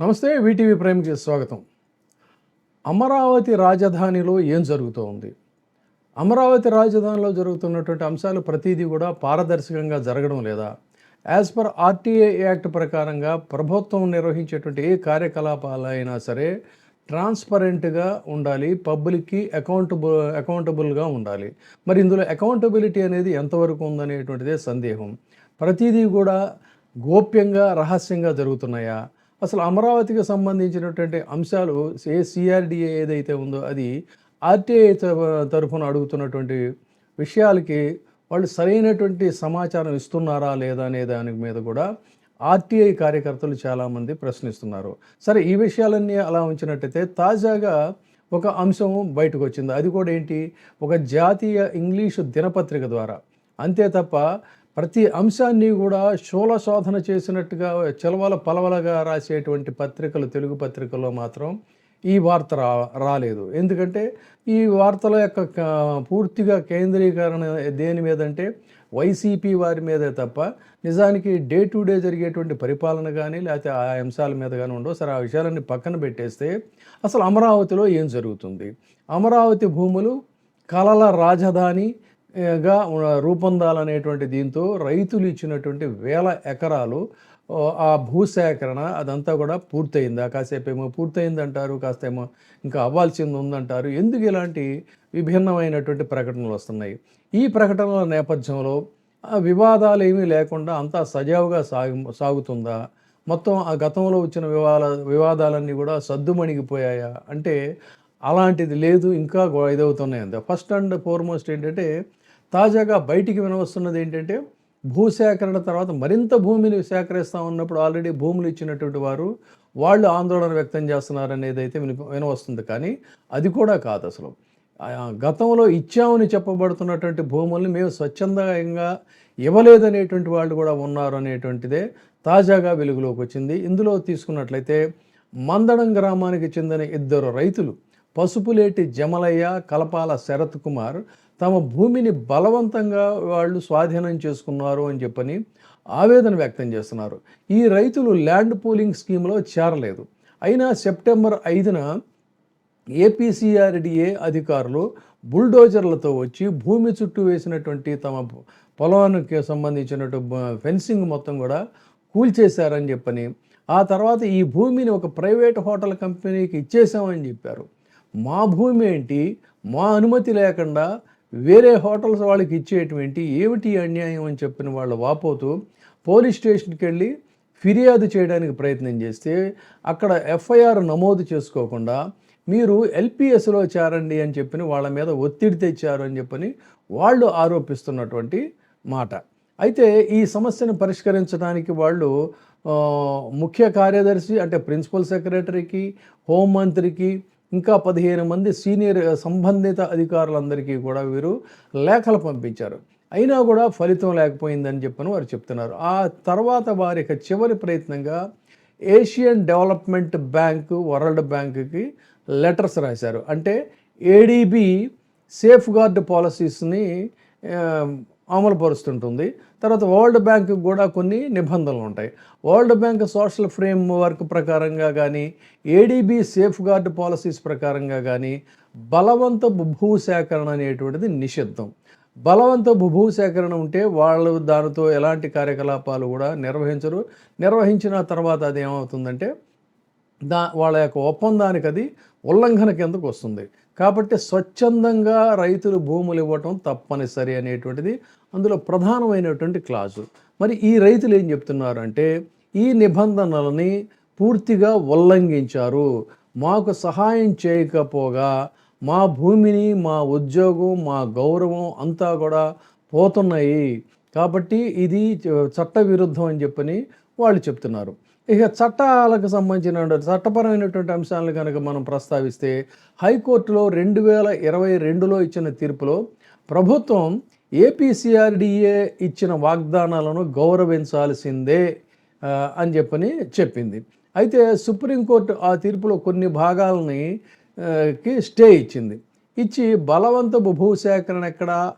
నమస్తే వీటీవీ ప్రైమ్కి స్వాగతం. అమరావతి రాజధానిలో ఏం జరుగుతూ ఉంది? అమరావతి రాజధానిలో జరుగుతున్నటువంటి అంశాలు ప్రతిదీ కూడా పారదర్శకంగా జరగడం లేదా? యాజ్ పర్ ఆర్టీఏ యాక్ట్ ప్రకారంగా ప్రభుత్వం నిర్వహించేటువంటి ఏ కార్యకలాపాలైనా సరే ట్రాన్స్పరెంట్గా ఉండాలి పబ్లిక్కి అకౌంటబుల్ అకౌంటబుల్గా ఉండాలి. మరి ఇందులో అకౌంటబిలిటీ అనేది ఎంతవరకు ఉందనేటువంటిదే సందేహం. ప్రతిదీ కూడా గోప్యంగా రహస్యంగా జరుగుతున్నాయా? అసలు అమరావతికి సంబంధించినటువంటి అంశాలు ఏ సిఆర్డిఏ ఏదైతే ఉందో అది ఆర్టీఐ తరఫున అడుగుతున్నటువంటి విషయాలకి వాళ్ళు సరైనటువంటి సమాచారం ఇస్తున్నారా లేదా అనే దాని మీద కూడా ఆర్టీఐ కార్యకర్తలు చాలామంది ప్రశ్నిస్తున్నారు. సరే ఈ విషయాలన్నీ అలా ఉంచినట్టయితే తాజాగా ఒక అంశం బయటకు వచ్చింది అది కూడా ఏంటి? ఒక జాతీయ ఇంగ్లీషు దినపత్రిక ద్వారా. అంతే తప్ప ప్రతి అంశాన్ని కూడా శూల శోధన చేసినట్టుగా చెలవల పలవలగా రాసేటువంటి పత్రికలు తెలుగు పత్రికల్లో మాత్రం ఈ వార్త రా రాలేదు. ఎందుకంటే ఈ వార్తల యొక్క పూర్తిగా కేంద్రీకరణ దేని మీద అంటే వైసీపీ వారి మీదే తప్ప నిజానికి డే టు డే జరిగేటువంటి పరిపాలన కానీ లేకపోతే ఆ అంశాల మీద కానీ ఉండవు. సరే ఆ విషయాలన్నీ పక్కన పెట్టేస్తే అసలు అమరావతిలో ఏం జరుగుతుంది? అమరావతి భూములు కలల రాజధాని గా రూపొందాలనేటువంటి దీంతో రైతులు ఇచ్చినటువంటి వేల ఎకరాలు ఆ భూసేకరణ అదంతా కూడా పూర్తయిందా? కాసేపేమో పూర్తయిందంటారు కాస్త ఏమో ఇంకా అవ్వాల్సింది ఉందంటారు. ఎందుకు ఇలాంటి విభిన్నమైనటువంటి ప్రకటనలు వస్తున్నాయి? ఈ ప్రకటనల నేపథ్యంలో ఆ వివాదాలు ఏమీ లేకుండా అంతా సజావుగా సాగు సాగుతుందా? మొత్తం ఆ గతంలో వచ్చిన వివాద వివాదాలన్నీ కూడా సద్దుమణిగిపోయాయా? అంటే అలాంటిది లేదు ఇంకా ఇదవుతున్నాయి అంతే ఫస్ట్ అండ్ ఫార్మోస్ట్ ఏంటంటే తాజాగా బయటికి వినవస్తున్నది ఏంటంటే భూసేకరణ తర్వాత మరింత భూమిని సేకరిస్తా ఉన్నప్పుడు ఆల్రెడీ భూములు ఇచ్చినటువంటి వారు వాళ్ళు ఆందోళన వ్యక్తం చేస్తున్నారనేది అయితే విని వినవస్తుంది. కానీ అది కూడా కాదు అసలు. ఆ, గతంలో ఇచ్చామని చెప్పబడుతున్నటువంటి భూముల్ని మేము స్వచ్ఛందంగా ఇవ్వలేదనేటువంటి వాళ్ళు కూడా ఉన్నారు అనేటువంటిదే తాజాగా వెలుగులోకి వచ్చింది. ఇందులో తీసుకున్నట్లయితే మందడం గ్రామానికి చెందిన ఇద్దరు రైతులు పసుపులేటి జమలయ్య కలపాల శరత్ కుమార్ తమ భూమిని బలవంతంగా వాళ్ళు స్వాధీనం చేసుకున్నారు అని చెప్పని ఆవేదన వ్యక్తం చేస్తున్నారు. ఈ రైతులు ల్యాండ్ పూలింగ్ స్కీమ్లో చేరలేదు. అయినా సెప్టెంబర్ ఐదున ఏపీసీఆర్డిఏ అధికారులు బుల్డోజర్లతో వచ్చి భూమి చుట్టూ వేసినటువంటి తమ పొలానికి సంబంధించినటువంటి ఫెన్సింగ్ మొత్తం కూడా కూల్చేశారని చెప్పని ఆ తర్వాత ఈ భూమిని ఒక ప్రైవేట్ హోటల్ కంపెనీకి ఇచ్చేసామని చెప్పారు. మా భూమి ఏంటి? మా అనుమతి లేకుండా వేరే హోటల్స్ వాళ్ళకి ఇచ్చేటువంటి ఏమిటి అన్యాయం అని చెప్పిన వాళ్ళు వాపోతూ పోలీస్ స్టేషన్కి వెళ్ళి ఫిర్యాదు చేయడానికి ప్రయత్నం చేస్తే అక్కడ ఎఫ్ఐఆర్ నమోదు చేసుకోకుండా మీరు ఎల్పిఎస్లో చేరండి అని చెప్పి వాళ్ళ మీద ఒత్తిడి తెచ్చారు అని చెప్పని వాళ్ళు ఆరోపిస్తున్నటువంటి మాట. అయితే ఈ సమస్యను పరిష్కరించడానికి వాళ్ళు ముఖ్య కార్యదర్శి అంటే ప్రిన్సిపల్ సెక్రటరీకి హోంమంత్రికి ఇంకా పదిహేను మంది సీనియర్ సంబంధిత అధికారులందరికీ కూడా వీరు లేఖలు పంపించారు. అయినా కూడా ఫలితం లేకపోయిందని చెప్పని వారు చెప్తున్నారు. ఆ తర్వాత వారి యొక్క చివరి ప్రయత్నంగా ఏషియన్ డెవలప్మెంట్ బ్యాంక్ వరల్డ్ బ్యాంకుకి లెటర్స్ రాశారు. అంటే ఏడీబీ సేఫ్ గార్డ్ పాలసీస్ని అమలుపరుస్తుంటుంది. తర్వాత వరల్డ్ బ్యాంక్ కూడా కొన్ని నిబంధనలు ఉంటాయి. World bank social framework ప్రకారంగా కానీ ఏడీబీ సేఫ్ గార్డ్ పాలసీస్ ప్రకారంగా కానీ బలవంత భూ సేకరణ అనేటువంటిది నిషిద్ధం. బలవంత భూ సేకరణ ఉంటే వాళ్ళు దానితో ఎలాంటి కార్యకలాపాలు కూడా నిర్వహించరు. నిర్వహించిన తర్వాత అది ఏమవుతుందంటే దా వాళ్ళ యొక్క ఒప్పందానికి అది ఉల్లంఘన కిందకు వస్తుంది. కాబట్టి స్వచ్ఛందంగా రైతులు భూములు ఇవ్వటం తప్పనిసరి అనేటువంటిది అందులో ప్రధానమైనటువంటి క్లాజు. మరి ఈ రైతులు ఏం చెప్తున్నారంటే ఈ నిబంధనలని పూర్తిగా ఉల్లంఘించారు. మాకు సహాయం చేయకపోగా మా భూమిని మా ఉద్యోగం మా గౌరవం అంతా కూడా పోతున్నాయి. కాబట్టి ఇది చట్ట విరుద్ధం అని చెప్పని వాళ్ళు చెప్తున్నారు. ఇక చట్టాలకు సంబంధించిన చట్టపరమైనటువంటి అంశాలను కనుక మనం ప్రస్తావిస్తే హైకోర్టులో రెండు వేల ఇరవై రెండులో ఇచ్చిన తీర్పులో ప్రభుత్వం ఏపీసీఆర్డీఏ ఇచ్చిన వాగ్దానాలను గౌరవించాల్సిందే అని చెప్పని చెప్పింది. అయితే సుప్రీంకోర్టు ఆ తీర్పులో కొన్ని భాగాలని కి స్టే ఇచ్చింది. ఇచ్చి బలవంతపు భూసేకరణ ఎక్కడ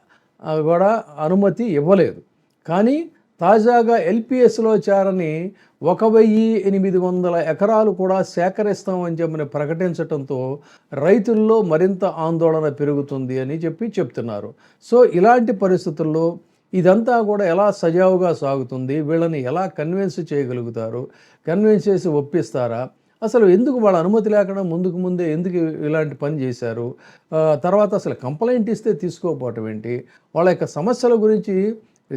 కూడా అనుమతి ఇవ్వలేదు. కానీ తాజాగా ఎల్పిఎస్లో చేరని ఒక వెయ్యి ఎనిమిది వందల ఎకరాలు కూడా సేకరిస్తామని చెప్పని ప్రకటించడంతో రైతుల్లో మరింత ఆందోళన పెరుగుతుంది అని చెప్పి చెప్తున్నారు. సో ఇలాంటి పరిస్థితుల్లో ఇదంతా కూడా ఎలా సజావుగా సాగుతుంది? వీళ్ళని ఎలా కన్విన్స్ చేయగలుగుతారు? కన్విన్స్ చేసి ఒప్పిస్తారా? అసలు ఎందుకు వాళ్ళ అనుమతి లేకుండా ముందుకు ముందే ఎందుకు ఇలాంటి పని చేశారు? తర్వాత అసలు కంప్లైంట్ ఇస్తే తీసుకోకపోవటం ఏంటి? వాళ్ళ యొక్క సమస్యల గురించి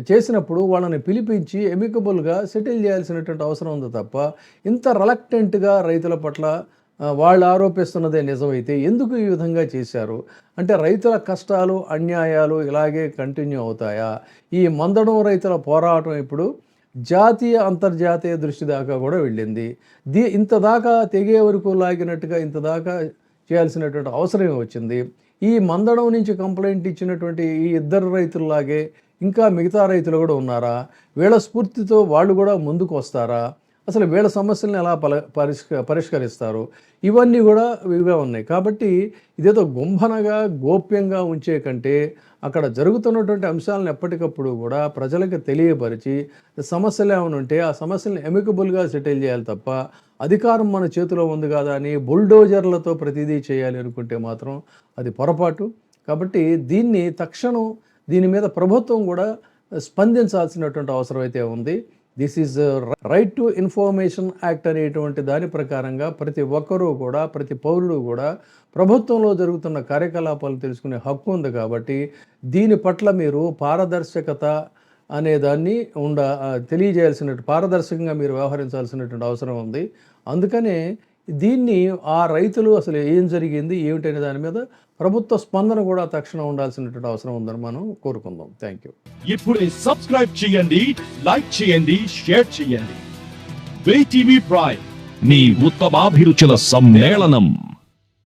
చేసినప్పుడు వాళ్ళని పిలిపించి ఎమికబుల్గా సెటిల్ చేయాల్సినటువంటి అవసరం ఉంది తప్ప ఇంత రలక్టెంట్గా రైతుల పట్ల వాళ్ళు ఆరోపిస్తున్నదే నిజమైతే ఎందుకు ఈ విధంగా చేశారు? అంటే రైతుల కష్టాలు అన్యాయాలు ఇలాగే కంటిన్యూ అవుతాయా? ఈ మందడం రైతుల పోరాటం ఇప్పుడు జాతీయ అంతర్జాతీయ దృష్టి దాకా కూడా వెళ్ళింది. దీ ఇంతదాకా తెగే వరకు లాగినట్టుగా ఇంత దాకా చేయాల్సినటువంటి అవసరం వచ్చింది. ఈ మందడం నుంచి కంప్లైంట్ ఇచ్చినటువంటి ఈ ఇద్దరు రైతుల్లాగే ఇంకా మిగతా రైతులు కూడా ఉన్నారా? వీళ్ళ స్ఫూర్తితో వాళ్ళు కూడా ముందుకు వస్తారా? అసలు వీళ్ళ సమస్యలను ఎలా పల పరిష్క పరిష్కరిస్తారు? ఇవన్నీ కూడా ఇవిగా ఉన్నాయి. కాబట్టి ఇదేదో గుంభనగా గోప్యంగా ఉంచే కంటే అక్కడ జరుగుతున్నటువంటి అంశాలను ఎప్పటికప్పుడు కూడా ప్రజలకు తెలియపరిచి సమస్యలు ఏమైనా ఉంటే ఆ సమస్యలను ఎమికబుల్గా సెటిల్ చేయాలి తప్ప అధికారం మన చేతిలో ఉంది కదా అని బుల్డోజర్లతో ప్రతిదీ చేయాలి అనుకుంటే మాత్రం అది పొరపాటు. కాబట్టి దీన్ని తక్షణం దీని మీద ప్రభుత్వం కూడా స్పందించాల్సినటువంటి అవసరం అయితే ఉంది. This is right to information act అనేటువంటి దాని ప్రకారంగా ప్రతి ఒక్కరూ కూడా ప్రతి పౌరుడు కూడా ప్రభుత్వంలో జరుగుతున్న కార్యకలాపాలు తెలుసుకునే హక్కు ఉంది కాబట్టి దీని పట్ల మీరు పారదర్శకత అనే దాన్ని ఉండ ఆ, తెలియజేయాల్సిన పారదర్శకంగా మీరు వ్యవహరించాల్సినటువంటి అవసరం ఉంది. అందుకనే దీన్ని ఆ రైతులు అసలు ఏం జరిగింది ఏమిటనే దాని మీద ప్రభుత్వ స్పందన కూడా తక్షణం ఉండాల్సినటువంటి అవసరం ఉందని మనం కోరుకుందాం. థ్యాంక్ యూ ఇప్పుడే సబ్స్క్రైబ్ చేయండి లైక్ చేయండి షేర్ చేయండి. టీవీ ప్రైమ్ మీ ఉత్తమాభిరుచుల సమ్మేళనం.